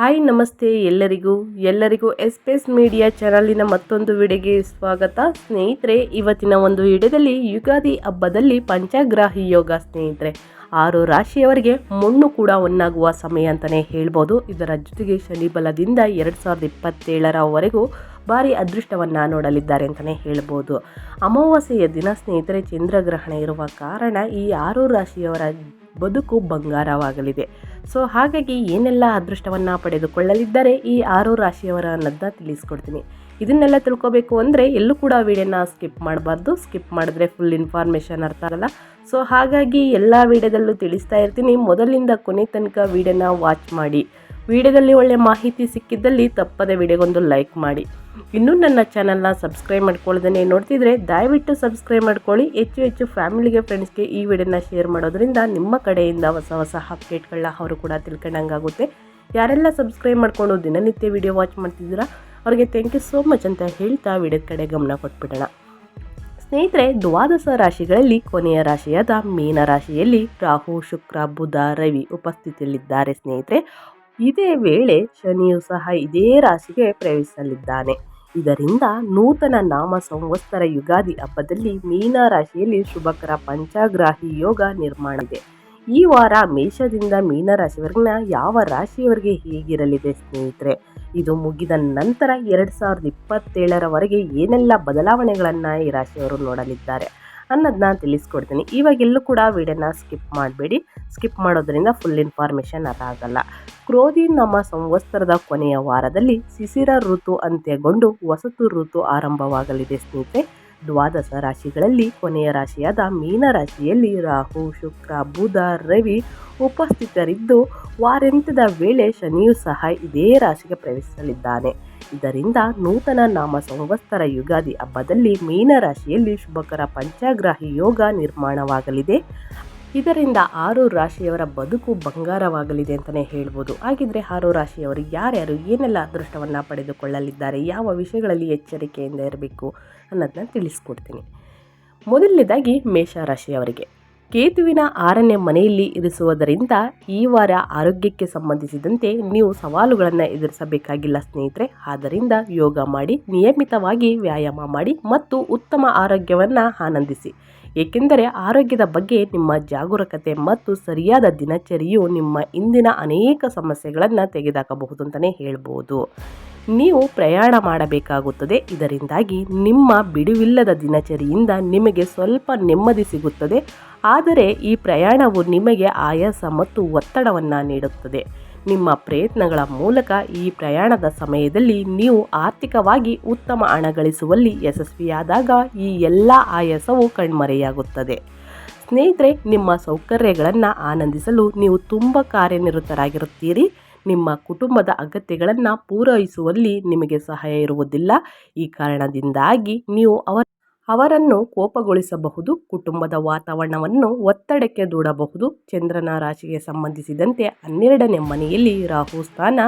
Hi, ನಮಸ್ತೆ ಎಲ್ಲರಿಗೂ. ಎಲ್ಲರಿಗೂ ಎಸ್ಪೇಸ್ ಮೀಡಿಯಾ ಚಾನಲಿನ ಮತ್ತೊಂದು ವಿಡಿಯೋಗೆ ಸ್ವಾಗತ. ಸ್ನೇಹಿತರೆ, ಇವತ್ತಿನ ಒಂದು ವಿಡಿಯೋದಲ್ಲಿ ಯುಗಾದಿ ಹಬ್ಬದಲ್ಲಿ ಪಂಚಗ್ರಾಹಿ ಯೋಗ ಸ್ನೇಹಿತರೆ. ಆರು ರಾಶಿಯವರಿಗೆ ಮಣ್ಣು ಕೂಡ ಒನ್ನಾಗುವ ಸಮಯ ಅಂತಲೇ ಹೇಳ್ಬೋದು. ಇದರ ಜೊತೆಗೆ ಶನಿ ಬಲದಿಂದ ಎರಡು ಸಾವಿರದ ಇಪ್ಪತ್ತೇಳರವರೆಗೂ ಭಾರಿ ಅದೃಷ್ಟವನ್ನು ನೋಡಲಿದ್ದಾರೆ ಅಂತಲೇ ಹೇಳ್ಬೋದು. ಅಮಾವಾಸ್ಯೆಯ ದಿನ ಸ್ನೇಹಿತರೆ, ಚಂದ್ರಗ್ರಹಣ ಇರುವ ಕಾರಣ ಈ ಆರು ರಾಶಿಯವರ ಬದುಕು ಬಂಗಾರವಾಗಲಿದೆ. ಸೊ, ಹಾಗಾಗಿ ಏನೆಲ್ಲ ಅದೃಷ್ಟವನ್ನು ಪಡೆದುಕೊಳ್ಳಲಿದ್ದಾರೆ? ಈ ಆರು ರಾಶಿಯವರ ಅನ್ನೋದನ್ನ ತಿಳಿಸ್ಕೊಡ್ತೀನಿ. ಇದನ್ನೆಲ್ಲ ತಿಳ್ಕೊಬೇಕು ಅಂದರೆ ಎಲ್ಲೂ ಕೂಡ ವಿಡಿಯೋನ ಸ್ಕಿಪ್ ಮಾಡಬಾರ್ದು. ಸ್ಕಿಪ್ ಮಾಡಿದ್ರೆ ಫುಲ್ ಇನ್ಫಾರ್ಮೇಷನ್ ಅರ್ಥ ಆಗಲ್ಲ. ಸೊ, ಹಾಗಾಗಿ ಎಲ್ಲ ವಿಡಿಯೋದಲ್ಲೂ ತಿಳಿಸ್ತಾ ಇರ್ತೀನಿ. ಮೊದಲಿಂದ ಕೊನೆ ತನಕ ವಿಡಿಯೋನ ವಾಚ್ ಮಾಡಿ. ವಿಡಿಯೋದಲ್ಲಿ ಒಳ್ಳೆ ಮಾಹಿತಿ ಸಿಕ್ಕಿದ್ದಲ್ಲಿ ತಪ್ಪದೆ ವಿಡಿಯೋಗೊಂದು ಲೈಕ್ ಮಾಡಿ. ಇನ್ನೂ ನನ್ನ ಚಾನಲ್ನ ಸಬ್ಸ್ಕ್ರೈಬ್ ಮಾಡ್ಕೊಳ್ಳೋದನ್ನೇ ನೋಡ್ತಿದ್ರೆ ದಯವಿಟ್ಟು ಸಬ್ಸ್ಕ್ರೈಬ್ ಮಾಡ್ಕೊಳ್ಳಿ. ಹೆಚ್ಚು ಹೆಚ್ಚು ಫ್ಯಾಮಿಲಿಗೆ, ಫ್ರೆಂಡ್ಸ್ಗೆ ಈ ವಿಡಿಯೋನ ಶೇರ್ ಮಾಡೋದ್ರಿಂದ ನಿಮ್ಮ ಕಡೆಯಿಂದ ಹೊಸ ಹೊಸ ಅಪ್ಡೇಟ್ಗಳನ್ನ ಅವರು ಕೂಡ ತಿಳ್ಕೊಂಡಂಗಾಗುತ್ತೆ. ಯಾರೆಲ್ಲ ಸಬ್ಸ್ಕ್ರೈಬ್ ಮಾಡಿಕೊಂಡು ದಿನನಿತ್ಯ ವಿಡಿಯೋ ವಾಚ್ ಮಾಡ್ತಿದ್ದೀರಾ, ಅವ್ರಿಗೆ ಥ್ಯಾಂಕ್ ಯು ಸೋ ಮಚ್ ಅಂತ ಹೇಳ್ತಾ ವಿಡಿಯೋದ ಕಡೆ ಗಮನ ಕೊಟ್ಬಿಡೋಣ. ಸ್ನೇಹಿತರೆ, ದ್ವಾದಶ ರಾಶಿಗಳಲ್ಲಿ ಕೊನೆಯ ರಾಶಿಯಾದ ಮೀನ ರಾಶಿಯಲ್ಲಿ ರಾಹು, ಶುಕ್ರ, ಬುಧ, ರವಿ ಉಪಸ್ಥಿತಿಯಲ್ಲಿದ್ದಾರೆ ಸ್ನೇಹಿತರೆ. ಇದೇ ವೇಳೆ ಶನಿಯು ಸಹ ಇದೇ ರಾಶಿಗೆ ಪ್ರವೇಶಿಸಲಿದ್ದಾನೆ. ಇದರಿಂದ ನೂತನ ನಾಮ ಸಂವತ್ಸರ ಯುಗಾದಿ ಹಬ್ಬದಲ್ಲಿ ಮೀನ ರಾಶಿಯಲ್ಲಿ ಶುಭಕರ ಪಂಚಾಗ್ರಾಹಿ ಯೋಗ ನಿರ್ಮಾಣ ಇದೆ. ಈ ವಾರ ಮೇಷದಿಂದ ಮೀನ ರಾಶಿವರೆಗಿನ ಯಾವ ರಾಶಿಯವರಿಗೆ ಹೇಗಿರಲಿದೆ ಸ್ನೇಹಿತರೆ? ಇದು ಮುಗಿದ ನಂತರ ಎರಡು ಸಾವಿರದ ಇಪ್ಪತ್ತೇಳರವರೆಗೆ ಏನೆಲ್ಲ ಬದಲಾವಣೆಗಳನ್ನು ಈ ರಾಶಿಯವರು ನೋಡಲಿದ್ದಾರೆ ಅನ್ನೋದನ್ನ ತಿಳಿಸ್ಕೊಡ್ತೀನಿ. ಇವಾಗೆಲ್ಲೂ ಕೂಡ ವಿಡಿಯೋನ ಸ್ಕಿಪ್ ಮಾಡಬೇಡಿ. ಸ್ಕಿಪ್ ಮಾಡೋದ್ರಿಂದ ಫುಲ್ ಇನ್ಫಾರ್ಮೇಷನ್ ಅದಾಗಲ್ಲ ಕ್ರೋಧಿ ನಮ್ಮ ಸಂವತ್ಸರದ ಕೊನೆಯ ವಾರದಲ್ಲಿ ಶಿಶಿರ ಋತು ಅಂತ್ಯಗೊಂಡು ವಸತು ಋತು ಆರಂಭವಾಗಲಿದೆ ಸ್ನೇಹಿತೆ ದ್ವಾದಶ ರಾಶಿಗಳಲ್ಲಿ ಕೊನೆಯ ರಾಶಿಯಾದ ಮೀನ ರಾಶಿಯಲ್ಲಿ ರಾಹು, ಶುಕ್ರ, ಬುಧ, ರವಿ ಉಪಸ್ಥಿತರಿದ್ದು ವಾರಾಂತ್ಯದ ವೇಳೆ ಶನಿಯು ಸಹ ಇದೇ ರಾಶಿಗೆ ಪ್ರವೇಶಿಸಲಿದ್ದಾನೆ. ಇದರಿಂದ ನೂತನ ನಾಮ ಸಂವತ್ಸರ ಯುಗಾದಿ ಹಬ್ಬದಲ್ಲಿ ಮೀನ ರಾಶಿಯಲ್ಲಿ ಶುಭಕರ ಪಂಚಗ್ರಾಹಿ ಯೋಗ ನಿರ್ಮಾಣವಾಗಲಿದೆ. ಇದರಿಂದ ಆರು ರಾಶಿಯವರ ಬದುಕು ಬಂಗಾರವಾಗಲಿದೆ ಅಂತಲೇ ಹೇಳ್ಬೋದು. ಹಾಗಿದ್ರೆ ಆರು ರಾಶಿಯವರು ಯಾರ್ಯಾರು ಏನೆಲ್ಲ ಅದೃಷ್ಟವನ್ನು ಪಡೆದುಕೊಳ್ಳಲಿದ್ದಾರೆ, ಯಾವ ವಿಷಯಗಳಲ್ಲಿ ಎಚ್ಚರಿಕೆಯಿಂದ ಇರಬೇಕು ಅನ್ನೋದನ್ನ ತಿಳಿಸ್ಕೊಡ್ತೀನಿ. ಮೊದಲನೇದಾಗಿ ಮೇಷರಾಶಿಯವರಿಗೆ ಕೇತುವಿನ ಆರನೇ ಮನೆಯಲ್ಲಿ ಇರಿಸುವುದರಿಂದ ಈ ವಾರ ಆರೋಗ್ಯಕ್ಕೆ ಸಂಬಂಧಿಸಿದಂತೆ ನೀವು ಸವಾಲುಗಳನ್ನು ಎದುರಿಸಬೇಕಾಗಿಲ್ಲ ಸ್ನೇಹಿತರೆ. ಆದ್ದರಿಂದ ಯೋಗ ಮಾಡಿ, ನಿಯಮಿತವಾಗಿ ವ್ಯಾಯಾಮ ಮಾಡಿ ಮತ್ತು ಉತ್ತಮ ಆರೋಗ್ಯವನ್ನು ಆನಂದಿಸಿ. ಏಕೆಂದರೆ ಆರೋಗ್ಯದ ಬಗ್ಗೆ ನಿಮ್ಮ ಜಾಗರೂಕತೆ ಮತ್ತು ಸರಿಯಾದ ದಿನಚರಿಯು ನಿಮ್ಮ ಇಂದಿನ ಅನೇಕ ಸಮಸ್ಯೆಗಳನ್ನು ತೆಗೆದಾಕಬಹುದು ಅಂತಲೇ ಹೇಳ್ಬೋದು. ನೀವು ಪ್ರಯಾಣ ಮಾಡಬೇಕಾಗುತ್ತದೆ. ಇದರಿಂದಾಗಿ ನಿಮ್ಮ ಬಿಡುವಿಲ್ಲದ ದಿನಚರಿಯಿಂದ ನಿಮಗೆ ಸ್ವಲ್ಪ ನೆಮ್ಮದಿ ಸಿಗುತ್ತದೆ. ಆದರೆ ಈ ಪ್ರಯಾಣವು ನಿಮಗೆ ಆಯಾಸ ಮತ್ತು ಒತ್ತಡವನ್ನು ನೀಡುತ್ತದೆ. ನಿಮ್ಮ ಪ್ರಯತ್ನಗಳ ಮೂಲಕ ಈ ಪ್ರಯಾಣದ ಸಮಯದಲ್ಲಿ ನೀವು ಆರ್ಥಿಕವಾಗಿ ಉತ್ತಮ ಹಣ ಗಳಿಸುವಲ್ಲಿ ಯಶಸ್ವಿಯಾದಾಗ ಈ ಎಲ್ಲ ಆಯಾಸವು ಕಣ್ಮರೆಯಾಗುತ್ತದೆ. ಸ್ನೇಹಿತರೆ, ನಿಮ್ಮ ಸೌಕರ್ಯಗಳನ್ನು ಆನಂದಿಸಲು ನೀವು ತುಂಬ ಕಾರ್ಯನಿರತರಾಗಿರುತ್ತೀರಿ. ನಿಮ್ಮ ಕುಟುಂಬದ ಅಗತ್ಯಗಳನ್ನು ಪೂರೈಸುವಲ್ಲಿ ನಿಮಗೆ ಸಹಾಯ ಇರುವುದಿಲ್ಲ. ಈ ಕಾರಣದಿಂದಾಗಿ ನೀವು ಅವರ ಅವರನ್ನು ಕೋಪಗೊಳಿಸಬಹುದು, ಕುಟುಂಬದ ವಾತಾವರಣವನ್ನು ಒತ್ತಡಕ್ಕೆ ದೂಡಬಹುದು. ಚಂದ್ರನ ರಾಶಿಗೆ ಸಂಬಂಧಿಸಿದಂತೆ ಹನ್ನೆರಡನೇ ಮನೆಯಲ್ಲಿ ರಾಹು ಸ್ಥಾನ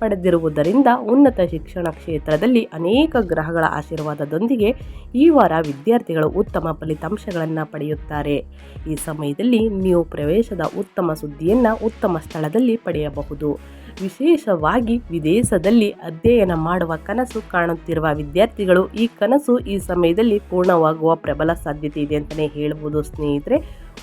ಪಡೆದಿರುವುದರಿಂದ ಉನ್ನತ ಶಿಕ್ಷಣ ಕ್ಷೇತ್ರದಲ್ಲಿ ಅನೇಕ ಗ್ರಹಗಳ ಆಶೀರ್ವಾದದೊಂದಿಗೆ ಈ ವಾರ ವಿದ್ಯಾರ್ಥಿಗಳು ಉತ್ತಮ ಫಲಿತಾಂಶಗಳನ್ನು ಪಡೆಯುತ್ತಾರೆ. ಈ ಸಮಯದಲ್ಲಿ ನೀವು ಪ್ರವೇಶದ ಉತ್ತಮ ಸುದ್ದಿಯನ್ನು ಉತ್ತಮ ಸ್ಥಳದಲ್ಲಿ ಪಡೆಯಬಹುದು. ವಿಶೇಷವಾಗಿ ವಿದೇಶದಲ್ಲಿ ಅಧ್ಯಯನ ಮಾಡುವ ಕನಸು ಕಾಣುತ್ತಿರುವ ವಿದ್ಯಾರ್ಥಿಗಳು ಈ ಕನಸು ಈ ಸಮಯದಲ್ಲಿ ಪೂರ್ಣವಾಗುವ ಪ್ರಬಲ ಸಾಧ್ಯತೆ ಇದೆ ಅಂತಲೇ ಹೇಳ್ಬೋದು ಸ್ನೇಹಿತರೆ.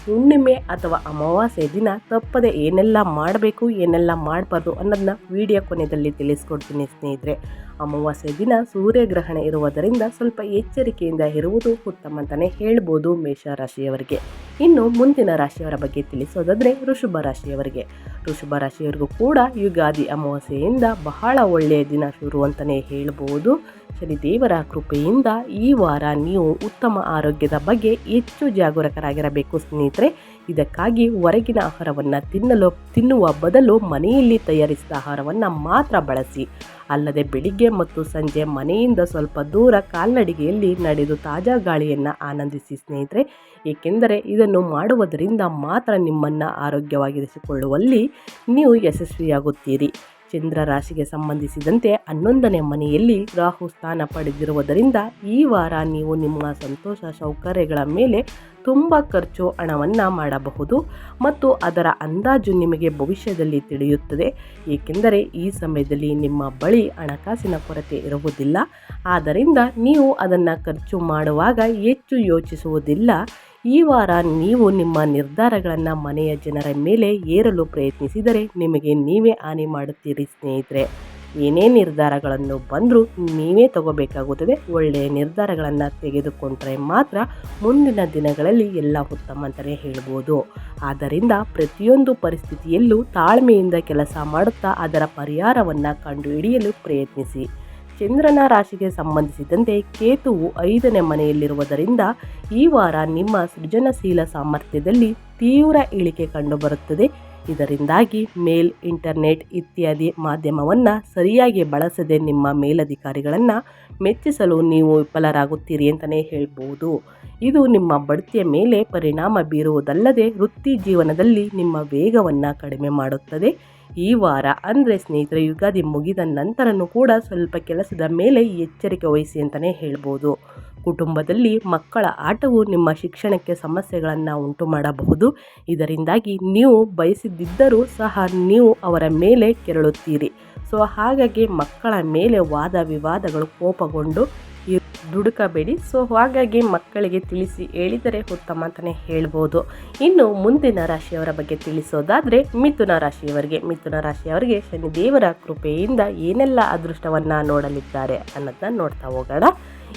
ಹುಣ್ಣಿಮೆ ಅಥವಾ ಅಮಾವಾಸ್ಯೆ ದಿನ ತಪ್ಪದೆ ಏನೆಲ್ಲ ಮಾಡಬೇಕು, ಏನೆಲ್ಲ ಮಾಡಬಾರ್ದು ಅನ್ನೋದನ್ನ ವಿಡಿಯೋ ಕೊನೆಯಲ್ಲಿ ತಿಳಿಸ್ಕೊಡ್ತೀನಿ ಸ್ನೇಹಿತರೆ. ಅಮಾವಾಸ್ಯೆ ದಿನ ಸೂರ್ಯಗ್ರಹಣ ಇರುವುದರಿಂದ ಸ್ವಲ್ಪ ಎಚ್ಚರಿಕೆಯಿಂದ ಇರುವುದು ಉತ್ತಮ ಅಂತಲೇ ಹೇಳ್ಬೋದು ಮೇಷರಾಶಿಯವರಿಗೆ. ಇನ್ನು ಮುಂದಿನ ರಾಶಿಯವರ ಬಗ್ಗೆ ತಿಳಿಸೋದಾದರೆ ಋಷಭ ರಾಶಿಯವರಿಗೆ. ಋಷಭ ರಾಶಿಯವರಿಗೂ ಕೂಡ ಯುಗಾದಿ ಅಮಾವಾಸ್ಯೆಯಿಂದ ಬಹಳ ಒಳ್ಳೆಯ ದಿನ ಶುರು ಅಂತಲೇ ಹೇಳ್ಬೋದು. ಶನಿದೇವರ ಕೃಪೆಯಿಂದ ಈ ವಾರ ನೀವು ಉತ್ತಮ ಆರೋಗ್ಯದ ಬಗ್ಗೆ ಹೆಚ್ಚು ಜಾಗರೂಕರಾಗಿರಬೇಕು ಸ್ನೇಹಿತರೆ. ಇದಕ್ಕಾಗಿ ಹೊರಗಿನ ಆಹಾರವನ್ನು ತಿನ್ನಲು, ತಿನ್ನುವ ಬದಲು ಮನೆಯಲ್ಲಿ ತಯಾರಿಸಿದ ಆಹಾರವನ್ನು ಮಾತ್ರ ಬಳಸಿ. ಅಲ್ಲದೆ ಬೆಳಿಗ್ಗೆ ಮತ್ತು ಸಂಜೆ ಮನೆಯಿಂದ ಸ್ವಲ್ಪ ದೂರ ಕಾಲ್ನಡಿಗೆಯಲ್ಲಿ ನಡೆದು ತಾಜಾ ಗಾಳಿಯನ್ನು ಆನಂದಿಸಿ ಸ್ನೇಹಿತರೆ. ಏಕೆಂದರೆ ಇದನ್ನು ಮಾಡುವುದರಿಂದ ಮಾತ್ರ ನಿಮ್ಮನ್ನು ಆರೋಗ್ಯವಾಗಿರಿಸಿಕೊಳ್ಳುವಲ್ಲಿ ನೀವು ಯಶಸ್ವಿಯಾಗುತ್ತೀರಿ. ಚಂದ್ರ ರಾಶಿಗೆ ಸಂಬಂಧಿಸಿದಂತೆ ಹನ್ನೊಂದನೇ ಮನೆಯಲ್ಲಿ ರಾಹು ಸ್ಥಾನ ಪಡೆದಿರುವುದರಿಂದ ಈ ವಾರ ನೀವು ನಿಮ್ಮ ಸಂತೋಷ ಸೌಕರ್ಯಗಳ ಮೇಲೆ ತುಂಬ ಖರ್ಚು ಹಣವನ್ನು ಮಾಡಬಹುದು ಮತ್ತು ಅದರ ಅಂದಾಜು ನಿಮಗೆ ಭವಿಷ್ಯದಲ್ಲಿ ತಿಳಿಯುತ್ತದೆ. ಏಕೆಂದರೆ ಈ ಸಮಯದಲ್ಲಿ ನಿಮ್ಮ ಬಳಿ ಹಣಕಾಸಿನ ಕೊರತೆ ಇರುವುದಿಲ್ಲ. ಆದ್ದರಿಂದ ನೀವು ಅದನ್ನು ಖರ್ಚು ಮಾಡುವಾಗ ಹೆಚ್ಚು ಯೋಚಿಸುವುದಿಲ್ಲ. ಈ ವಾರ ನೀವು ನಿಮ್ಮ ನಿರ್ಧಾರಗಳನ್ನು ಮನೆಯ ಜನರ ಮೇಲೆ ಏರಲು ಪ್ರಯತ್ನಿಸಿದರೆ ನಿಮಗೆ ನೀವೇ ಹಾನಿ ಮಾಡುತ್ತೀರಿ ಸ್ನೇಹಿತರೆ. ಏನೇ ನಿರ್ಧಾರಗಳನ್ನು ಬಂದರೂ ನೀವೇ ತಗೋಬೇಕಾಗುತ್ತದೆ. ಒಳ್ಳೆಯ ನಿರ್ಧಾರಗಳನ್ನು ತೆಗೆದುಕೊಂಡ್ರೆ ಮಾತ್ರ ಮುಂದಿನ ದಿನಗಳಲ್ಲಿ ಎಲ್ಲ ಉತ್ತಮ ಅಂತಲೇ ಹೇಳ್ಬೋದು. ಆದ್ದರಿಂದ ಪ್ರತಿಯೊಂದು ಪರಿಸ್ಥಿತಿಯಲ್ಲೂ ತಾಳ್ಮೆಯಿಂದ ಕೆಲಸ ಮಾಡುತ್ತಾ ಅದರ ಪರಿಹಾರವನ್ನು ಕಂಡುಹಿಡಿಯಲು ಪ್ರಯತ್ನಿಸಿ. ಚಂದ್ರನ ರಾಶಿಗೆ ಸಂಬಂಧಿಸಿದಂತೆ ಕೇತುವು ಐದನೇ ಮನೆಯಲ್ಲಿರುವುದರಿಂದ ಈ ವಾರ ನಿಮ್ಮ ಸೃಜನಶೀಲ ಸಾಮರ್ಥ್ಯದಲ್ಲಿ ತೀವ್ರ ಇಳಿಕೆ ಕಂಡುಬರುತ್ತದೆ. ಇದರಿಂದಾಗಿ ಮೇಲ್, ಇಂಟರ್ನೆಟ್ ಇತ್ಯಾದಿ ಮಾಧ್ಯಮವನ್ನು ಸರಿಯಾಗಿ ಬಳಸದೆ ನಿಮ್ಮ ಮೇಲಧಿಕಾರಿಗಳನ್ನು ಮೆಚ್ಚಿಸಲು ನೀವು ವಿಫಲರಾಗುತ್ತೀರಿ ಅಂತಲೇ ಹೇಳ್ಬೋದು. ಇದು ನಿಮ್ಮ ಬಡ್ತಿಯ ಮೇಲೆ ಪರಿಣಾಮ ಬೀರುವುದಲ್ಲದೆ ವೃತ್ತಿ ಜೀವನದಲ್ಲಿ ನಿಮ್ಮ ವೇಗವನ್ನು ಕಡಿಮೆ ಮಾಡುತ್ತದೆ. ಈ ವಾರ ಅಂದರೆ ಸ್ನೇಹಿತರೆ, ಯುಗಾದಿ ಮುಗಿದ ನಂತರನೂ ಕೂಡ ಸ್ವಲ್ಪ ಕೆಲಸದ ಮೇಲೆ ಎಚ್ಚರಿಕೆ ವಹಿಸಿ ಅಂತಲೇ ಹೇಳ್ಬೋದು. ಕುಟುಂಬದಲ್ಲಿ ಮಕ್ಕಳ ಆಟವು ನಿಮ್ಮ ಶಿಕ್ಷಣಕ್ಕೆ ಸಮಸ್ಯೆಗಳನ್ನು ಉಂಟು ಮಾಡಬಹುದು. ಇದರಿಂದಾಗಿ ನೀವು ಬಯಸಿದ್ದರೂ ಸಹ ನೀವು ಅವರ ಮೇಲೆ ಕೆರಳುತ್ತೀರಿ. ಸೊ, ಹಾಗಾಗಿ ಮಕ್ಕಳ ಮೇಲೆ ವಾದ ವಿವಾದಗಳು ಕೋಪಗೊಂಡು ದುಡುಕಬೇಡಿ. ಸೊ ಹಾಗಾಗಿ ಮಕ್ಕಳಿಗೆ ತಿಳಿಸಿ ಹೇಳಿದರೆ ಉತ್ತಮ ಅಂತಲೇ ಹೇಳ್ಬೋದು. ಇನ್ನು ಮುಂದಿನ ರಾಶಿಯವರ ಬಗ್ಗೆ ತಿಳಿಸೋದಾದರೆ ಮಿಥುನ ರಾಶಿಯವರಿಗೆ. ಮಿಥುನ ರಾಶಿಯವರಿಗೆ ಶನಿದೇವರ ಕೃಪೆಯಿಂದ ಏನೆಲ್ಲ ಅದೃಷ್ಟವನ್ನು ನೋಡಲಿದ್ದಾರೆ ಅನ್ನೋದನ್ನ ನೋಡ್ತಾ ಹೋಗೋಣ.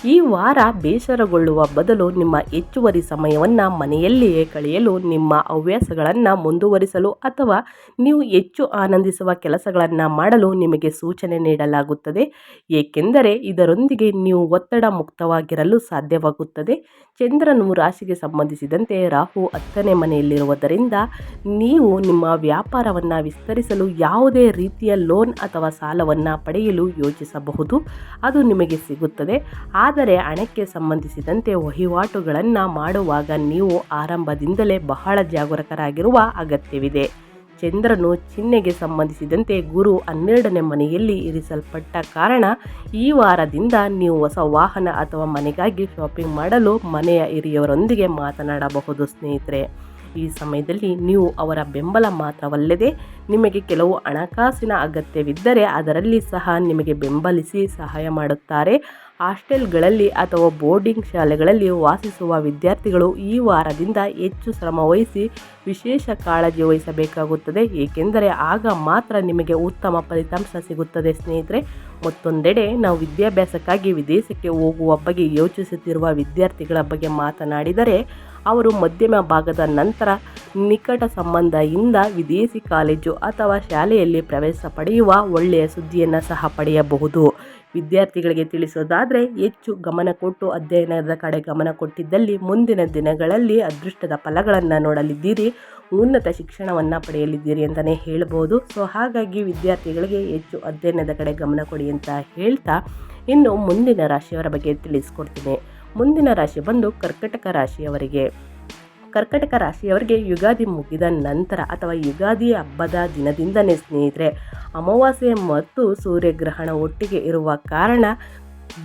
ಈ ವಾರ ಬೇಸರಗೊಳ್ಳುವ ಬದಲು ನಿಮ್ಮ ಹೆಚ್ಚುವರಿ ಸಮಯವನ್ನು ಮನೆಯಲ್ಲಿಯೇ ಕಳೆಯಲು, ನಿಮ್ಮ ಹವ್ಯಾಸಗಳನ್ನು ಮುಂದುವರಿಸಲು ಅಥವಾ ನೀವು ಹೆಚ್ಚು ಆನಂದಿಸುವ ಕೆಲಸಗಳನ್ನು ಮಾಡಲು ನಿಮಗೆ ಸೂಚನೆ ನೀಡಲಾಗುತ್ತದೆ. ಏಕೆಂದರೆ ಇದರೊಂದಿಗೆ ನೀವು ಒತ್ತಡ ಮುಕ್ತವಾಗಿರಲು ಸಾಧ್ಯವಾಗುತ್ತದೆ. ಚಂದ್ರನು ರಾಶಿಗೆ ಸಂಬಂಧಿಸಿದಂತೆ ರಾಹು ಹತ್ತನೇ ಮನೆಯಲ್ಲಿರುವುದರಿಂದ ನೀವು ನಿಮ್ಮ ವ್ಯಾಪಾರವನ್ನು ವಿಸ್ತರಿಸಲು ಯಾವುದೇ ರೀತಿಯ ಲೋನ್ ಅಥವಾ ಸಾಲವನ್ನು ಪಡೆಯಲು ಯೋಚಿಸಬಹುದು. ಅದು ನಿಮಗೆ ಸಿಗುತ್ತದೆ. ಆದರೆ ಹಣಕ್ಕೆ ಸಂಬಂಧಿಸಿದಂತೆ ವಹಿವಾಟುಗಳನ್ನು ಮಾಡುವಾಗ ನೀವು ಆರಂಭದಿಂದಲೇ ಬಹಳ ಜಾಗರೂಕರಾಗಿರುವ ಅಗತ್ಯವಿದೆ. ಚಂದ್ರನು ಚಿಹ್ನೆಗೆ ಸಂಬಂಧಿಸಿದಂತೆ ಗುರು ಹನ್ನೆರಡನೇ ಮನೆಯಲ್ಲಿ ಇರಿಸಲ್ಪಟ್ಟ ಕಾರಣ ಈ ವಾರದಿಂದ ನೀವು ಹೊಸ ವಾಹನ ಅಥವಾ ಮನೆಗಾಗಿ ಶಾಪಿಂಗ್ ಮಾಡಲು ಮನೆಯ ಹಿರಿಯವರೊಂದಿಗೆ ಮಾತನಾಡಬಹುದು ಸ್ನೇಹಿತರೆ. ಈ ಸಮಯದಲ್ಲಿ ನೀವು ಅವರ ಬೆಂಬಲ ಮಾತ್ರವಲ್ಲದೆ ನಿಮಗೆ ಕೆಲವು ಹಣಕಾಸಿನ ಅಗತ್ಯವಿದ್ದರೆ ಅದರಲ್ಲಿ ಸಹ ನಿಮಗೆ ಬೆಂಬಲಿಸಿ ಸಹಾಯ ಮಾಡುತ್ತಾರೆ. ಹಾಸ್ಟೆಲ್ಗಳಲ್ಲಿ ಅಥವಾ ಬೋರ್ಡಿಂಗ್ ಶಾಲೆಗಳಲ್ಲಿ ವಾಸಿಸುವ ವಿದ್ಯಾರ್ಥಿಗಳು ಈ ವಾರದಿಂದ ಹೆಚ್ಚು ಶ್ರಮವಹಿಸಿ ವಿಶೇಷ ಕಾಳಜಿ ವಹಿಸಬೇಕಾಗುತ್ತದೆ. ಏಕೆಂದರೆ ಆಗ ಮಾತ್ರ ನಿಮಗೆ ಉತ್ತಮ ಫಲಿತಾಂಶ ಸಿಗುತ್ತದೆ ಸ್ನೇಹಿತರೆ. ಮತ್ತೊಂದೆಡೆ ನಾವು ವಿದ್ಯಾಭ್ಯಾಸಕ್ಕಾಗಿ ವಿದೇಶಕ್ಕೆ ಹೋಗುವ ಬಗ್ಗೆ ಯೋಚಿಸುತ್ತಿರುವ ವಿದ್ಯಾರ್ಥಿಗಳ ಬಗ್ಗೆ ಮಾತನಾಡಿದರೆ ಅವರು ಮಧ್ಯಮ ಭಾಗದ ನಂತರ ನಿಕಟ ಸಂಬಂಧದಿಂದ ವಿದೇಶಿ ಕಾಲೇಜು ಅಥವಾ ಶಾಲೆಯಲ್ಲಿ ಪ್ರವೇಶ ಪಡೆಯುವ ಒಳ್ಳೆಯ ಸುದ್ದಿಯನ್ನು ಸಹ ಪಡೆಯಬಹುದು. ವಿದ್ಯಾರ್ಥಿಗಳಿಗೆ ತಿಳಿಸೋದಾದರೆ, ಹೆಚ್ಚು ಗಮನ ಕೊಟ್ಟು ಅಧ್ಯಯನದ ಕಡೆ ಗಮನ ಕೊಟ್ಟಿದ್ದಲ್ಲಿ ಮುಂದಿನ ದಿನಗಳಲ್ಲಿ ಅದೃಷ್ಟದ ಫಲಗಳನ್ನು ನೋಡಲಿದ್ದೀರಿ, ಉನ್ನತ ಶಿಕ್ಷಣವನ್ನು ಪಡೆಯಲಿದ್ದೀರಿ ಅಂತಲೇ ಹೇಳ್ಬೋದು. ಸೊ ಹಾಗಾಗಿ ವಿದ್ಯಾರ್ಥಿಗಳಿಗೆ ಹೆಚ್ಚು ಅಧ್ಯಯನದ ಕಡೆ ಗಮನ ಕೊಡಿ ಅಂತ ಹೇಳ್ತಾ, ಇನ್ನು ಮುಂದಿನ ರಾಶಿಯವರ ಬಗ್ಗೆ ತಿಳಿಸ್ಕೊಡ್ತೀನಿ. ಮುಂದಿನ ರಾಶಿ ಬಂದು ಕರ್ಕಟಕ ರಾಶಿಯವರಿಗೆ. ಕರ್ಕಟಕ ರಾಶಿಯವರಿಗೆ ಯುಗಾದಿ ಮುಗಿದ ನಂತರ ಅಥವಾ ಯುಗಾದಿ ಹಬ್ಬದ ದಿನದಿಂದನೇ ಸ್ನೇಹಿತರೆ, ಅಮಾವಾಸ್ಯೆ ಮತ್ತು ಸೂರ್ಯಗ್ರಹಣ ಒಟ್ಟಿಗೆ ಇರುವ ಕಾರಣ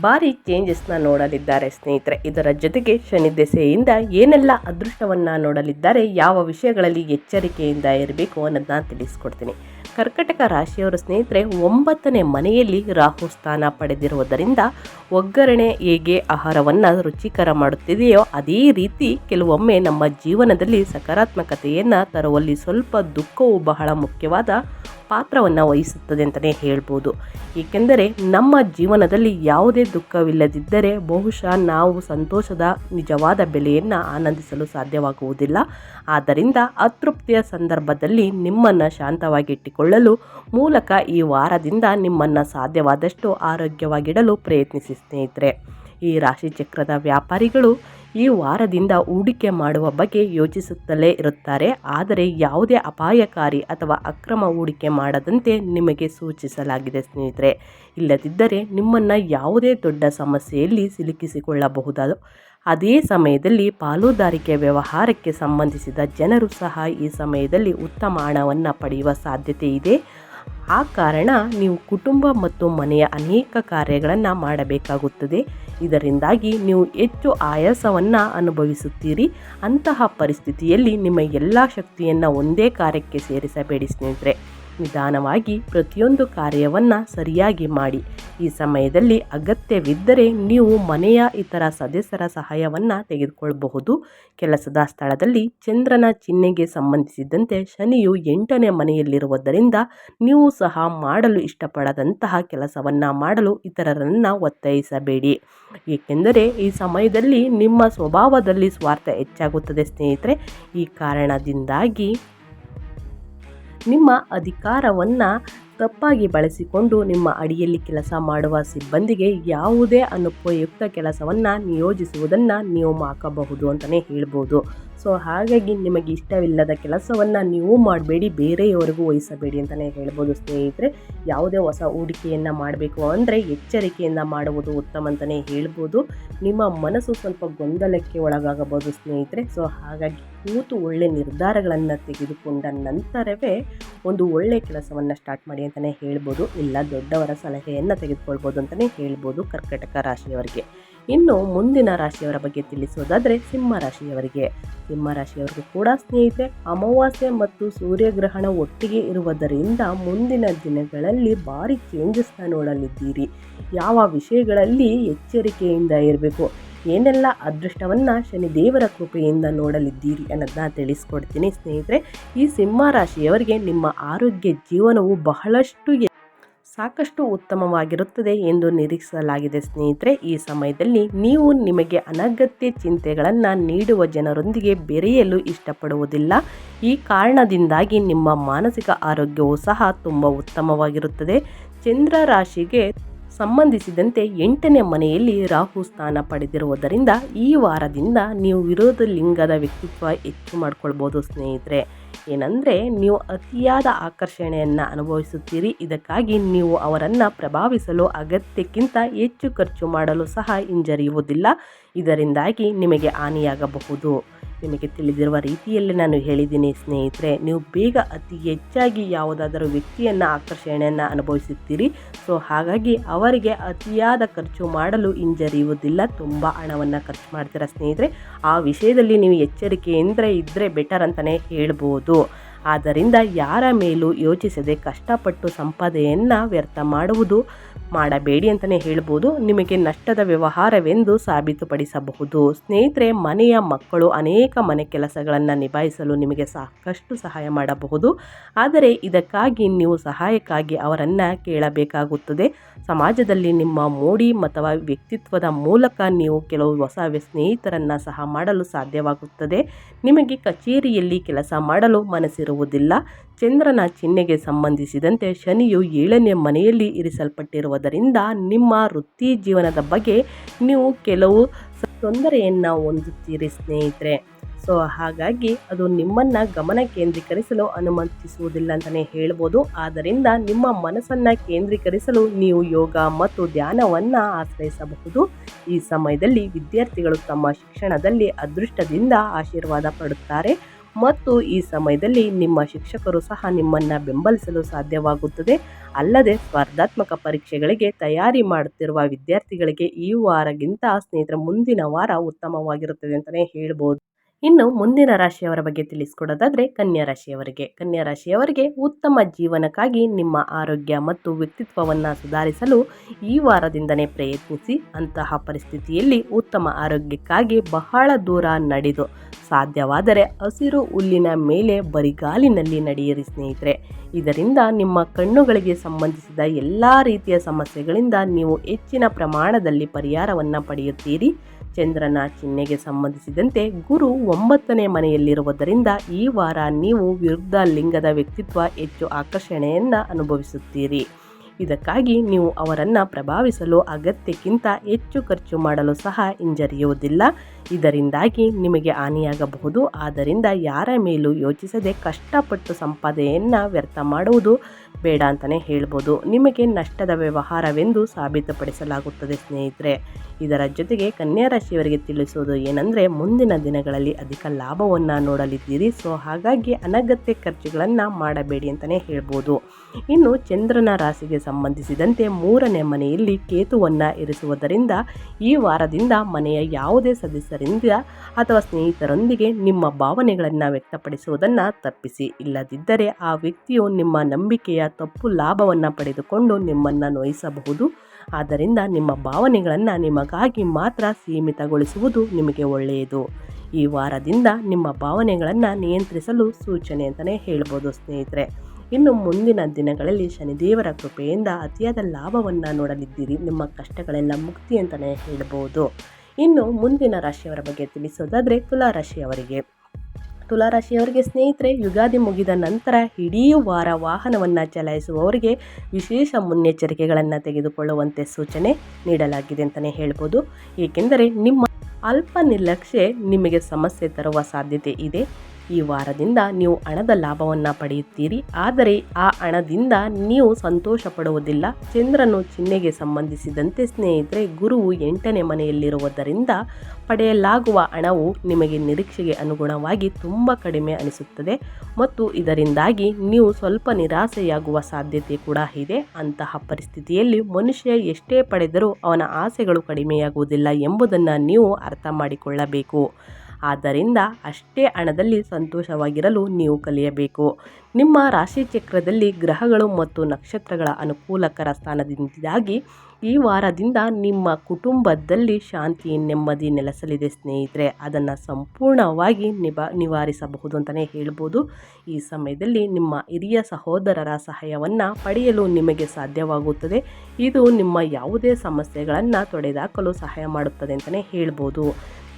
ಭಾರಿ ಚೇಂಜಸ್ನ ನೋಡಲಿದ್ದಾರೆ ಸ್ನೇಹಿತರೆ. ಇದರ ಜೊತೆಗೆ ಶನಿ ದೆಸೆಯಿಂದ ಏನೆಲ್ಲ ಅದೃಷ್ಟವನ್ನು ನೋಡಲಿದ್ದಾರೆ, ಯಾವ ವಿಷಯಗಳಲ್ಲಿ ಎಚ್ಚರಿಕೆಯಿಂದ ಇರಬೇಕು ಅನ್ನೋದನ್ನ ತಿಳಿಸ್ಕೊಡ್ತೀನಿ. ಕರ್ಕಟಕ ರಾಶಿಯವರ ಸ್ನೇಹಿತರೆ, ಒಂಬತ್ತನೇ ಮನೆಯಲ್ಲಿ ರಾಹು ಸ್ಥಾನ ಪಡೆದಿರುವುದರಿಂದ ಒಗ್ಗರಣೆ ಹೇಗೆ ಆಹಾರವನ್ನು ರುಚಿಕರ ಮಾಡುತ್ತಿದೆಯೋ ಅದೇ ರೀತಿ ಕೆಲವೊಮ್ಮೆ ನಮ್ಮ ಜೀವನದಲ್ಲಿ ಸಕಾರಾತ್ಮಕತೆಯನ್ನು ತರುವಲ್ಲಿ ಸ್ವಲ್ಪ ದುಃಖವು ಬಹಳ ಮುಖ್ಯವಾದ ಪಾತ್ರವನ್ನು ವಹಿಸುತ್ತದೆ ಅಂತಲೇ ಹೇಳ್ಬೋದು. ಏಕೆಂದರೆ ನಮ್ಮ ಜೀವನದಲ್ಲಿ ಯಾವುದೇ ದುಃಖವಿಲ್ಲದಿದ್ದರೆ ಬಹುಶಃ ನಾವು ಸಂತೋಷದ ನಿಜವಾದ ಬೆಲೆಯನ್ನು ಆನಂದಿಸಲು ಸಾಧ್ಯವಾಗುವುದಿಲ್ಲ. ಆದ್ದರಿಂದ ಅತೃಪ್ತಿಯ ಸಂದರ್ಭದಲ್ಲಿ ನಿಮ್ಮನ್ನು ಶಾಂತವಾಗಿಟ್ಟುಕೊಳ್ಳಲು ಮೂಲಕ ಈ ವಾರದಿಂದ ನಿಮ್ಮನ್ನು ಸಾಧ್ಯವಾದಷ್ಟು ಆರೋಗ್ಯವಾಗಿಡಲು ಪ್ರಯತ್ನಿಸಿ, ಸ್ನೇಹಿತರೆ. ಈ ರಾಶಿಚಕ್ರದ ವ್ಯಾಪಾರಿಗಳು ಈ ವಾರದಿಂದ ಹೂಡಿಕೆ ಮಾಡುವ ಬಗ್ಗೆ ಯೋಚಿಸುತ್ತಲೇ ಇರುತ್ತಾರೆ. ಆದರೆ ಯಾವುದೇ ಅಪಾಯಕಾರಿ ಅಥವಾ ಅಕ್ರಮ ಹೂಡಿಕೆ ಮಾಡದಂತೆ ನಿಮಗೆ ಸೂಚಿಸಲಾಗಿದೆ, ಸ್ನೇಹಿತರೆ. ಇಲ್ಲದಿದ್ದರೆ ನಿಮ್ಮನ್ನು ಯಾವುದೇ ದೊಡ್ಡ ಸಮಸ್ಯೆಯಲ್ಲಿ ಸಿಲುಕಿಸಿಕೊಳ್ಳಬಹುದು ಅದೇ ಸಮಯದಲ್ಲಿ ಪಾಲುದಾರಿಕೆ ವ್ಯವಹಾರಕ್ಕೆ ಸಂಬಂಧಿಸಿದ ಜನರು ಸಹ ಈ ಸಮಯದಲ್ಲಿ ಉತ್ತಮ ಹಣವನ್ನು ಪಡೆಯುವ ಸಾಧ್ಯತೆ ಇದೆ. ಆ ಕಾರಣ ನೀವು ಕುಟುಂಬ ಮತ್ತು ಮನೆಯ ಅನೇಕ ಕಾರ್ಯಗಳನ್ನು ಮಾಡಬೇಕಾಗುತ್ತದೆ. ಇದರಿಂದಾಗಿ ನೀವು ಹೆಚ್ಚು ಆಯಾಸವನ್ನು ಅನುಭವಿಸುತ್ತೀರಿ. ಅಂತಹ ಪರಿಸ್ಥಿತಿಯಲ್ಲಿ ನಿಮ್ಮ ಎಲ್ಲ ಶಕ್ತಿಯನ್ನು ಒಂದೇ ಕಾರ್ಯಕ್ಕೆ ಸೇರಿಸಬೇಡಿ ಸ್ನೇಹಿತರೆ. ನಿಧಾನವಾಗಿ ಪ್ರತಿಯೊಂದು ಕಾರ್ಯವನ್ನು ಸರಿಯಾಗಿ ಮಾಡಿ. ಈ ಸಮಯದಲ್ಲಿ ಅಗತ್ಯವಿದ್ದರೆ ನೀವು ಮನೆಯ ಇತರ ಸದಸ್ಯರ ಸಹಾಯವನ್ನು ತೆಗೆದುಕೊಳ್ಳಬಹುದು ಕೆಲಸದ ಸ್ಥಳದಲ್ಲಿ ಚಂದ್ರನ ಚಿಹ್ನೆಗೆ ಸಂಬಂಧಿಸಿದಂತೆ ಶನಿಯು ಎಂಟನೇ ಮನೆಯಲ್ಲಿರುವುದರಿಂದ ನೀವು ಸಹ ಮಾಡಲು ಇಷ್ಟಪಡದಂತಹ ಕೆಲಸವನ್ನು ಮಾಡಲು ಇತರರನ್ನು ಒತ್ತಾಯಿಸಬೇಡಿ. ಏಕೆಂದರೆ ಈ ಸಮಯದಲ್ಲಿ ನಿಮ್ಮ ಸ್ವಭಾವದಲ್ಲಿ ಸ್ವಾರ್ಥ ಹೆಚ್ಚಾಗುತ್ತದೆ ಸ್ನೇಹಿತರೆ. ಈ ಕಾರಣದಿಂದಾಗಿ ನಿಮ್ಮ ಅಧಿಕಾರವನ್ನು ತಪ್ಪಾಗಿ ಬಳಸಿಕೊಂಡು ನಿಮ್ಮ ಅಡಿಯಲ್ಲಿ ಕೆಲಸ ಮಾಡುವ ಸಿಬ್ಬಂದಿಗೆ ಯಾವುದೇ ಅನುಪಯುಕ್ತ ಕೆಲಸವನ್ನು ನಿಯೋಜಿಸುವುದನ್ನು ನೀವು ಹಾಕಬಹುದು ಅಂತಲೇ ಹೇಳ್ಬೋದು. ಸೊ ಹಾಗಾಗಿ ನಿಮಗೆ ಇಷ್ಟವಿಲ್ಲದ ಕೆಲಸವನ್ನು ನೀವು ಮಾಡಬೇಡಿ, ಬೇರೆಯವರಿಗೂ ವಹಿಸಬೇಡಿ ಅಂತಲೇ ಹೇಳ್ಬೋದು ಸ್ನೇಹಿತರೆ. ಯಾವುದೇ ಹೊಸ ಹೂಡಿಕೆಯನ್ನು ಮಾಡಬೇಕು ಅಂದರೆ ಎಚ್ಚರಿಕೆಯಿಂದ ಮಾಡುವುದು ಉತ್ತಮ ಅಂತಲೇ ಹೇಳ್ಬೋದು. ನಿಮ್ಮ ಮನಸ್ಸು ಸ್ವಲ್ಪ ಗೊಂದಲಕ್ಕೆ ಒಳಗಾಗಬಹುದು ಸ್ನೇಹಿತರೆ. ಸೊ ಹಾಗಾಗಿ ಕೂತು ಒಳ್ಳೆ ನಿರ್ಧಾರಗಳನ್ನು ತೆಗೆದುಕೊಂಡ ನಂತರವೇ ಒಂದು ಒಳ್ಳೆಯ ಕೆಲಸವನ್ನು ಸ್ಟಾರ್ಟ್ ಮಾಡಿ ಅಂತಲೇ ಹೇಳ್ಬೋದು. ಇಲ್ಲ ದೊಡ್ಡವರ ಸಲಹೆಯನ್ನು ತೆಗೆದುಕೊಳ್ಬೋದು ಅಂತಲೇ ಹೇಳ್ಬೋದು ಕರ್ಕಟಕ ರಾಶಿಯವರಿಗೆ. ಇನ್ನು ಮುಂದಿನ ರಾಶಿಯವರ ಬಗ್ಗೆ ತಿಳಿಸೋದಾದರೆ ಸಿಂಹ ರಾಶಿಯವರಿಗೆ. ಸಿಂಹ ರಾಶಿಯವರಿಗೆ ಕೂಡ ಸ್ನೇಹಿತರೆ ಅಮಾವಾಸ್ಯೆ ಮತ್ತು ಸೂರ್ಯಗ್ರಹಣ ಒಟ್ಟಿಗೆ ಇರುವುದರಿಂದ ಮುಂದಿನ ದಿನಗಳಲ್ಲಿ ಭಾರಿ ಚೇಂಜಸ್ನ ನೋಡಲಿದ್ದೀರಿ. ಯಾವ ವಿಷಯಗಳಲ್ಲಿ ಎಚ್ಚರಿಕೆಯಿಂದ ಇರಬೇಕು, ಏನೆಲ್ಲ ಅದೃಷ್ಟವನ್ನು ಶನಿದೇವರ ಕೃಪೆಯಿಂದ ನೋಡಲಿದ್ದೀರಿ ಅನ್ನೋದನ್ನ ತಿಳಿಸ್ಕೊಡ್ತೀನಿ ಸ್ನೇಹಿತರೆ. ಈ ಸಿಂಹ ರಾಶಿಯವರಿಗೆ ನಿಮ್ಮ ಆರೋಗ್ಯ ಜೀವನವು ಬಹಳಷ್ಟು ಸಾಕಷ್ಟು ಉತ್ತಮವಾಗಿರುತ್ತದೆ ಎಂದು ನಿರೀಕ್ಷಿಸಲಾಗಿದೆ ಸ್ನೇಹಿತರೆ. ಈ ಸಮಯದಲ್ಲಿ ನೀವು ನಿಮಗೆ ಅನಗತ್ಯ ಚಿಂತೆಗಳನ್ನು ನೀಡುವ ಜನರೊಂದಿಗೆ ಬೆರೆಯಲು ಇಷ್ಟಪಡುವುದಿಲ್ಲ. ಈ ಕಾರಣದಿಂದಾಗಿ ನಿಮ್ಮ ಮಾನಸಿಕ ಆರೋಗ್ಯವು ಸಹ ತುಂಬ ಉತ್ತಮವಾಗಿರುತ್ತದೆ. ಚಂದ್ರ ರಾಶಿಗೆ ಸಂಬಂಧಿಸಿದಂತೆ ಎಂಟನೇ ಮನೆಯಲ್ಲಿ ರಾಹು ಸ್ಥಾನ ಪಡೆದಿರುವುದರಿಂದ ಈ ವಾರದಿಂದ ನೀವು ವಿರೋಧ ಲಿಂಗದ ವ್ಯಕ್ತಿತ್ವ ಹೆಚ್ಚು ಮಾಡಿಕೊಳ್ಬೋದು ಸ್ನೇಹಿತರೆ. ಏನಂದರೆ ನೀವು ಅತಿಯಾದ ಆಕರ್ಷಣೆಯನ್ನು ಅನುಭವಿಸುತ್ತೀರಿ. ಇದಕ್ಕಾಗಿ ನೀವು ಅವರನ್ನು ಪ್ರಭಾವಿಸಲು, ಅಗತ್ಯಕ್ಕಿಂತ ಹೆಚ್ಚು ಖರ್ಚು ಮಾಡಲು ಸಹ ಹಿಂಜರಿಯುವುದಿಲ್ಲ. ಇದರಿಂದಾಗಿ ನಿಮಗೆ ಹಾನಿಯಾಗಬಹುದು. ನಿಮಗೆ ತಿಳಿದಿರುವ ರೀತಿಯಲ್ಲಿ ನಾನು ಹೇಳಿದ್ದೀನಿ ಸ್ನೇಹಿತರೆ, ನೀವು ಬೇಗ ಅತಿ ಹೆಚ್ಚಾಗಿ ಯಾವುದಾದರೂ ವ್ಯಕ್ತಿಯನ್ನು ಆಕರ್ಷಣೆಯನ್ನು ಅನುಭವಿಸುತ್ತೀರಿ. ಸೊ, ಹಾಗಾಗಿ ಅವರಿಗೆ ಅತಿಯಾದ ಖರ್ಚು ಮಾಡಲು ಹಿಂಜರಿಯುವುದಿಲ್ಲ. ತುಂಬ ಹಣವನ್ನು ಖರ್ಚು ಮಾಡ್ತೀರಾ ಸ್ನೇಹಿತರೆ? ಆ ವಿಷಯದಲ್ಲಿ ನೀವು ಎಚ್ಚರಿಕೆಯಿಂದ ಇದ್ದರೆ ಬೆಟರ್ ಅಂತಲೇ ಹೇಳ್ಬೋದು. ಆದ್ದರಿಂದ ಯಾರ ಮೇಲೂ ಯೋಚಿಸದೆ ಕಷ್ಟಪಟ್ಟು ಸಂಪಾದನೆಯನ್ನು ವ್ಯರ್ಥ ಮಾಡುವುದು ಮಾಡಬೇಡಿ ಅಂತಲೇ ಹೇಳ್ಬೋದು. ನಿಮಗೆ ನಷ್ಟದ ವ್ಯವಹಾರವೆಂದು ಸಾಬೀತುಪಡಿಸಬಹುದು. ಸ್ನೇಹಿತರೆ, ಮನೆಯ ಮಕ್ಕಳು ಅನೇಕ ಮನೆ ಕೆಲಸಗಳನ್ನು ನಿಭಾಯಿಸಲು ನಿಮಗೆ ಸಾಕಷ್ಟು ಸಹಾಯ ಮಾಡಬಹುದು. ಆದರೆ ಇದಕ್ಕಾಗಿ ನೀವು ಸಹಾಯಕ್ಕಾಗಿ ಅವರನ್ನು ಕೇಳಬೇಕಾಗುತ್ತದೆ. ಸಮಾಜದಲ್ಲಿ ನಿಮ್ಮ ಮೋಡಿ ಅಥವಾ ವ್ಯಕ್ತಿತ್ವದ ಮೂಲಕ ನೀವು ಕೆಲವು ಹೊಸ ಸ್ನೇಹಿತರನ್ನು ಸಹ ಮಾಡಲು ಸಾಧ್ಯವಾಗುತ್ತದೆ. ನಿಮಗೆ ಕಚೇರಿಯಲ್ಲಿ ಕೆಲಸ ಮಾಡಲು ಮನಸ್ಸಿರುವುದಿಲ್ಲ ಚಂದ್ರನ ಚಿಹ್ನೆಗೆ ಸಂಬಂಧಿಸಿದಂತೆ ಶನಿಯು ಏಳನೇ ಮನೆಯಲ್ಲಿ ಇರಿಸಲ್ಪಟ್ಟಿರುವುದರಿಂದ ನಿಮ್ಮ ವೃತ್ತಿ ಜೀವನದ ಬಗ್ಗೆ ನೀವು ಕೆಲವು ತೊಂದರೆಯನ್ನು ಹೊಂದುತ್ತೀರಿ ಸ್ನೇಹಿತರೆ. ಸೊ, ಹಾಗಾಗಿ ಅದು ನಿಮ್ಮನ್ನು ಗಮನ ಕೇಂದ್ರೀಕರಿಸಲು ಅನುಮತಿಸುವುದಿಲ್ಲ ಅಂತಲೇ ಹೇಳ್ಬೋದು. ಆದ್ದರಿಂದ ನಿಮ್ಮ ಮನಸ್ಸನ್ನು ಕೇಂದ್ರೀಕರಿಸಲು ನೀವು ಯೋಗ ಮತ್ತು ಧ್ಯಾನವನ್ನು ಆಶ್ರಯಿಸಬಹುದು. ಈ ಸಮಯದಲ್ಲಿ ವಿದ್ಯಾರ್ಥಿಗಳು ತಮ್ಮ ಶಿಕ್ಷಣದಲ್ಲಿ ಅದೃಷ್ಟದಿಂದ ಆಶೀರ್ವಾದ ಪಡುತ್ತಾರೆ. ಮತ್ತು ಈ ಸಮಯದಲ್ಲಿ ನಿಮ್ಮ ಶಿಕ್ಷಕರು ಸಹ ನಿಮ್ಮನ್ನು ಬೆಂಬಲಿಸಲು ಸಾಧ್ಯವಾಗುತ್ತದೆ. ಅಲ್ಲದೆ ಸ್ಪರ್ಧಾತ್ಮಕ ಪರೀಕ್ಷೆಗಳಿಗೆ ತಯಾರಿ ಮಾಡುತ್ತಿರುವ ವಿದ್ಯಾರ್ಥಿಗಳಿಗೆ ಈ ವಾರಗಿಂತ ಸ್ನೇಹಿತರ ಮುಂದಿನ ವಾರ ಉತ್ತಮವಾಗಿರುತ್ತದೆ ಅಂತಲೇ ಹೇಳ್ಬೋದು. ಇನ್ನು ಮುಂದಿನ ರಾಶಿಯವರ ಬಗ್ಗೆ ತಿಳಿಸಿಕೊಡೋದಾದರೆ ಕನ್ಯಾ ರಾಶಿಯವರಿಗೆ. ಕನ್ಯಾ ರಾಶಿಯವರಿಗೆ ಉತ್ತಮ ಜೀವನಕ್ಕಾಗಿ ನಿಮ್ಮ ಆರೋಗ್ಯ ಮತ್ತು ವ್ಯಕ್ತಿತ್ವವನ್ನು ಸುಧಾರಿಸಲು ಈ ವಾರದಿಂದನೇ ಪ್ರಯತ್ನಿಸಿ. ಅಂತಹ ಪರಿಸ್ಥಿತಿಯಲ್ಲಿ ಉತ್ತಮ ಆರೋಗ್ಯಕ್ಕಾಗಿ ಬಹಳ ದೂರ ನಡೆದು ಸಾಧ್ಯವಾದರೆ ಹಸಿರು ಹುಲ್ಲಿನ ಮೇಲೆ ಬರಿಗಾಲಿನಲ್ಲಿ ನಡೆಯಿರಿ ಸ್ನೇಹಿತರೆ. ಇದರಿಂದ ನಿಮ್ಮ ಕಣ್ಣುಗಳಿಗೆ ಸಂಬಂಧಿಸಿದ ಎಲ್ಲ ರೀತಿಯ ಸಮಸ್ಯೆಗಳಿಂದ ನೀವು ಹೆಚ್ಚಿನ ಪ್ರಮಾಣದಲ್ಲಿ ಪರಿಹಾರವನ್ನು ಪಡೆಯುತ್ತೀರಿ. ಚಂದ್ರನ ಚಿಹ್ನೆಗೆ ಸಂಬಂಧಿಸಿದಂತೆ ಗುರು ಒಂಬತ್ತನೇ ಮನೆಯಲ್ಲಿರುವುದರಿಂದ ಈ ವಾರ ನೀವು ವಿರುದ್ಧ ಲಿಂಗದ ವ್ಯಕ್ತಿತ್ವ ಹೆಚ್ಚು ಆಕರ್ಷಣೆಯನ್ನು ಅನುಭವಿಸುತ್ತೀರಿ. ಇದಕ್ಕಾಗಿ ನೀವು ಅವರನ್ನು ಪ್ರಭಾವಿಸಲು ಅಗತ್ಯಕ್ಕಿಂತ ಹೆಚ್ಚು ಖರ್ಚು ಮಾಡಲು ಸಹ ಹಿಂಜರಿಯುವುದಿಲ್ಲ. ಇದರಿಂದಾಗಿ ನಿಮಗೆ ಹಾನಿಯಾಗಬಹುದು. ಆದ್ದರಿಂದ ಯಾರ ಮೇಲೂ ಯೋಚಿಸದೆ ಕಷ್ಟಪಟ್ಟು ಸಂಪಾದನೆಯನ್ನು ವ್ಯರ್ಥ ಮಾಡುವುದು ಬೇಡ ಅಂತಲೇ ಹೇಳ್ಬೋದು. ನಿಮಗೆ ನಷ್ಟದ ವ್ಯವಹಾರವೆಂದು ಸಾಬೀತುಪಡಿಸಲಾಗುತ್ತದೆ ಸ್ನೇಹಿತರೆ. ಇದರ ಜೊತೆಗೆ ಕನ್ಯಾ ರಾಶಿಯವರಿಗೆ ತಿಳಿಸುವುದು ಏನಂದರೆ, ಮುಂದಿನ ದಿನಗಳಲ್ಲಿ ಅಧಿಕ ಲಾಭವನ್ನು ನೋಡಲಿದ್ದೀರಿ. ಸೊ, ಹಾಗಾಗಿ ಅನಗತ್ಯ ಖರ್ಚುಗಳನ್ನು ಮಾಡಬೇಡಿ ಅಂತಲೇ ಹೇಳ್ಬೋದು. ಇನ್ನು ಚಂದ್ರನ ರಾಶಿಗೆ ಸಂಬಂಧಿಸಿದಂತೆ ಮೂರನೇ ಮನೆಯಲ್ಲಿ ಕೇತುವನ್ನು ಇರಿಸುವುದರಿಂದ ಈ ವಾರದಿಂದ ಮನೆಯ ಯಾವುದೇ ಸದಸ್ಯರಿಂದ ಅಥವಾ ಸ್ನೇಹಿತರೊಂದಿಗೆ ನಿಮ್ಮ ಭಾವನೆಗಳನ್ನು ವ್ಯಕ್ತಪಡಿಸುವುದನ್ನು ತಪ್ಪಿಸಿ. ಇಲ್ಲದಿದ್ದರೆ ಆ ವ್ಯಕ್ತಿಯು ನಿಮ್ಮ ನಂಬಿಕೆಯ ತಪ್ಪು ಲಾಭವನ್ನು ಪಡೆದುಕೊಂಡು ನಿಮ್ಮನ್ನು ನೋಯಿಸಬಹುದು. ಆದ್ದರಿಂದ ನಿಮ್ಮ ಭಾವನೆಗಳನ್ನು ನಿಮಗಾಗಿ ಮಾತ್ರ ಸೀಮಿತಗೊಳಿಸುವುದು ನಿಮಗೆ ಒಳ್ಳೆಯದು. ಈ ವಾರದಿಂದ ನಿಮ್ಮ ಭಾವನೆಗಳನ್ನು ನಿಯಂತ್ರಿಸಲು ಸೂಚನೆ ಅಂತಲೇ ಹೇಳ್ಬೋದು ಸ್ನೇಹಿತರೆ. ಇನ್ನು ಮುಂದಿನ ದಿನಗಳಲ್ಲಿ ಶನಿದೇವರ ಕೃಪೆಯಿಂದ ಅತಿಯಾದ ಲಾಭವನ್ನು ನೋಡಲಿದ್ದೀರಿ. ನಿಮ್ಮ ಕಷ್ಟಗಳೆಲ್ಲ ಮುಕ್ತಿ ಅಂತಲೇ ಹೇಳ್ಬೋದು. ಇನ್ನು ಮುಂದಿನ ರಾಶಿಯವರ ಬಗ್ಗೆ ತಿಳಿಸೋದಾದರೆ ತುಲಾ ರಾಶಿಯವರಿಗೆ. ತುಲಾರಾಶಿಯವರಿಗೆ ಸ್ನೇಹಿತರೆ, ಯುಗಾದಿ ಮುಗಿದ ನಂತರ ಇಡೀ ವಾರ ವಾಹನವನ್ನು ಚಲಾಯಿಸುವವರಿಗೆ ವಿಶೇಷ ಮುನ್ನೆಚ್ಚರಿಕೆಗಳನ್ನು ತೆಗೆದುಕೊಳ್ಳುವಂತೆ ಸೂಚನೆ ನೀಡಲಾಗಿದೆ ಅಂತಲೇ ಹೇಳ್ಬೋದು. ಏಕೆಂದರೆ ನಿಮ್ಮ ಅಲ್ಪ ನಿರ್ಲಕ್ಷ್ಯ ನಿಮಗೆ ಸಮಸ್ಯೆ ತರುವ ಸಾಧ್ಯತೆ ಇದೆ. ಈ ವಾರದಿಂದ ನೀವು ಹಣದ ಲಾಭವನ್ನು ಪಡೆಯುತ್ತೀರಿ. ಆದರೆ ಆ ಹಣದಿಂದ ನೀವು ಸಂತೋಷ ಪಡುವುದಿಲ್ಲ ಚಂದ್ರನು ಚಿಹ್ನೆಗೆ ಸಂಬಂಧಿಸಿದಂತೆ ಸ್ನೇಹಿತರೆ, ಗುರುವು ಎಂಟನೇ ಮನೆಯಲ್ಲಿರುವುದರಿಂದ ಪಡೆಯಲಾಗುವ ಹಣವು ನಿಮಗೆ ನಿರೀಕ್ಷೆಗೆ ಅನುಗುಣವಾಗಿ ತುಂಬ ಕಡಿಮೆ ಅನಿಸುತ್ತದೆ ಮತ್ತು ಇದರಿಂದಾಗಿ ನೀವು ಸ್ವಲ್ಪ ನಿರಾಸೆಯಾಗುವ ಸಾಧ್ಯತೆ ಕೂಡ ಇದೆ. ಅಂತಹ ಪರಿಸ್ಥಿತಿಯಲ್ಲಿ ಮನುಷ್ಯ ಎಷ್ಟೇ ಪಡೆದರೂ ಅವನ ಆಸೆಗಳು ಕಡಿಮೆಯಾಗುವುದಿಲ್ಲ ಎಂಬುದನ್ನು ನೀವು ಅರ್ಥ ಮಾಡಿಕೊಳ್ಳಬೇಕು. ಆದ್ದರಿಂದ ಅಷ್ಟೇ ಹಣದಲ್ಲಿ ಸಂತೋಷವಾಗಿರಲು ನೀವು ಕಲಿಯಬೇಕು. ನಿಮ್ಮ ರಾಶಿ ಚಕ್ರದಲ್ಲಿ ಗ್ರಹಗಳು ಮತ್ತು ನಕ್ಷತ್ರಗಳ ಅನುಕೂಲಕರ ಸ್ಥಾನದಿಂದಾಗಿ ಈ ವಾರದಿಂದ ನಿಮ್ಮ ಕುಟುಂಬದಲ್ಲಿ ಶಾಂತಿ, ನೆಮ್ಮದಿ ನೆಲೆಸಲಿದೆ ಸ್ನೇಹಿತರೆ. ಅದನ್ನು ಸಂಪೂರ್ಣವಾಗಿ ನಿಭಾ ನಿವಾರಿಸಬಹುದು ಅಂತಲೇ ಹೇಳ್ಬೋದು. ಈ ಸಮಯದಲ್ಲಿ ನಿಮ್ಮ ಹಿರಿಯ ಸಹೋದರರ ಸಹಾಯವನ್ನು ಪಡೆಯಲು ನಿಮಗೆ ಸಾಧ್ಯವಾಗುತ್ತದೆ. ಇದು ನಿಮ್ಮ ಯಾವುದೇ ಸಮಸ್ಯೆಗಳನ್ನು ತೊಡೆದಾಕಲು ಸಹಾಯ ಮಾಡುತ್ತದೆ ಅಂತಲೇ ಹೇಳ್ಬೋದು.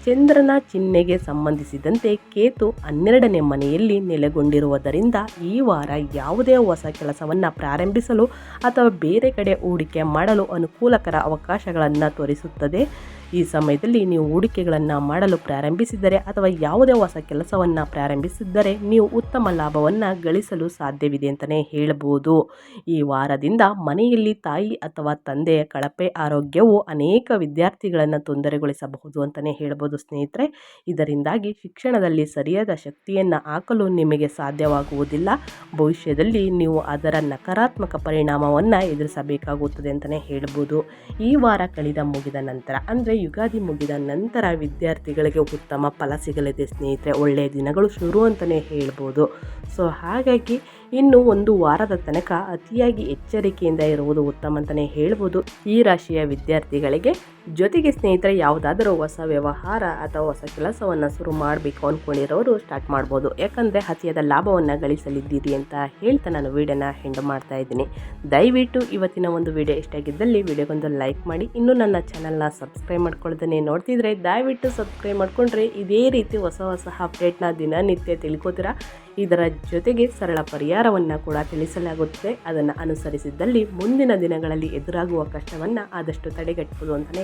ಚಂದ್ರನ ಚಿಹ್ನೆಗೆ ಸಂಬಂಧಿಸಿದಂತೆ ಕೇತು ಹನ್ನೆರಡನೇ ಮನೆಯಲ್ಲಿ ನೆಲೆಗೊಂಡಿರುವುದರಿಂದ ಈ ವಾರ ಯಾವುದೇ ಹೊಸ ಕೆಲಸವನ್ನು ಪ್ರಾರಂಭಿಸಲು ಅಥವಾ ಬೇರೆ ಕಡೆ ಹೂಡಿಕೆ ಮಾಡಲು ಅನುಕೂಲಕರ ಅವಕಾಶಗಳನ್ನು ತೋರಿಸುತ್ತದೆ. ಈ ಸಮಯದಲ್ಲಿ ನೀವು ಹೂಡಿಕೆಗಳನ್ನು ಮಾಡಲು ಪ್ರಾರಂಭಿಸಿದರೆ ಅಥವಾ ಯಾವುದೇ ಹೊಸ ಕೆಲಸವನ್ನು ಪ್ರಾರಂಭಿಸಿದ್ದರೆ ನೀವು ಉತ್ತಮ ಲಾಭವನ್ನು ಗಳಿಸಲು ಸಾಧ್ಯವಿದೆ ಅಂತಲೇ ಹೇಳಬಹುದು ಈ ವಾರದಿಂದ ಮನೆಯಲ್ಲಿ ತಾಯಿ ಅಥವಾ ತಂದೆಯ ಕಳಪೆ ಆರೋಗ್ಯವು ಅನೇಕ ವಿದ್ಯಾರ್ಥಿಗಳನ್ನು ತೊಂದರೆಗೊಳಿಸಬಹುದು ಅಂತಲೇ ಹೇಳ್ಬೋದು ಸ್ನೇಹಿತರೆ. ಇದರಿಂದಾಗಿ ಶಿಕ್ಷಣದಲ್ಲಿ ಸರಿಯಾದ ಶಕ್ತಿಯನ್ನು ಹಾಕಲು ನಿಮಗೆ ಸಾಧ್ಯವಾಗುವುದಿಲ್ಲ. ಭವಿಷ್ಯದಲ್ಲಿ ನೀವು ಅದರ ನಕಾರಾತ್ಮಕ ಪರಿಣಾಮವನ್ನು ಎದುರಿಸಬೇಕಾಗುತ್ತದೆ ಅಂತಲೇ ಹೇಳ್ಬೋದು. ಈ ವಾರ ಕಳೆದ ಮುಗಿದ ನಂತರ, ಅಂದರೆ ಯುಗಾದಿ ಮುಗಿದ ನಂತರ ವಿದ್ಯಾರ್ಥಿಗಳಿಗೆ ಉತ್ತಮ ಫಲ ಸಿಗಲಿದೆ ಸ್ನೇಹಿತರೆ. ಒಳ್ಳೆಯ ದಿನಗಳು ಶುರು ಅಂತಲೇ ಹೇಳ್ಬೋದು. ಸೊ, ಹಾಗಾಗಿ ಇನ್ನು ಒಂದು ವಾರದ ತನಕ ಅತಿಯಾಗಿ ಎಚ್ಚರಿಕೆಯಿಂದ ಇರುವುದು ಉತ್ತಮ ಅಂತಲೇ ಹೇಳ್ಬೋದು. ಈ ರಾಶಿಯ ವಿದ್ಯಾರ್ಥಿಗಳಿಗೆ ಜೊತೆಗೆ ಸ್ನೇಹಿತರೆ, ಯಾವುದಾದರೂ ಹೊಸ ವ್ಯವಹಾರ ಅಥವಾ ಹೊಸ ಕೆಲಸವನ್ನು ಶುರು ಮಾಡಬೇಕು ಅಂದ್ಕೊಂಡಿರೋರು ಸ್ಟಾರ್ಟ್ ಮಾಡ್ಬೋದು. ಯಾಕಂದರೆ ಅತಿಯಾದ ಲಾಭವನ್ನು ಗಳಿಸಲಿದ್ದೀರಿ ಅಂತ ಹೇಳ್ತಾ ನಾನು ವೀಡಿಯೋನ ಹೆಂಡ್ ಮಾಡ್ತಾ ಇದ್ದೀನಿ. ದಯವಿಟ್ಟು ಇವತ್ತಿನ ಒಂದು ವಿಡಿಯೋ ಇಷ್ಟಾಗಿದ್ದಲ್ಲಿ ವಿಡಿಯೋಗೊಂದು ಲೈಕ್ ಮಾಡಿ. ಇನ್ನೂ ನನ್ನ ಚಾನಲ್ನ ಸಬ್ಸ್ಕ್ರೈಬ್ ಮಾಡ್ಕೊಳ್ದೇ ನೋಡ್ತಿದ್ರೆ ದಯವಿಟ್ಟು ಸಬ್ಸ್ಕ್ರೈಬ್ ಮಾಡಿಕೊಂಡ್ರೆ ಇದೇ ರೀತಿ ಹೊಸ ಹೊಸ ಅಪ್ಡೇಟ್ನ ದಿನನಿತ್ಯ ತಿಳ್ಕೋತೀರಾ? ಇದರ ಜೊತೆಗೆ ಸರಳ ಪರಿಹಾರವನ್ನು ಕೂಡ ತಿಳಿಸಲಾಗುತ್ತದೆ. ಅದನ್ನು ಅನುಸರಿಸಿದ್ದಲ್ಲಿ ಮುಂದಿನ ದಿನಗಳಲ್ಲಿ ಎದುರಾಗುವ ಕಷ್ಟವನ್ನು ಆದಷ್ಟು ತಡೆಗಟ್ಟಬಹುದು ಅಂತಲೇ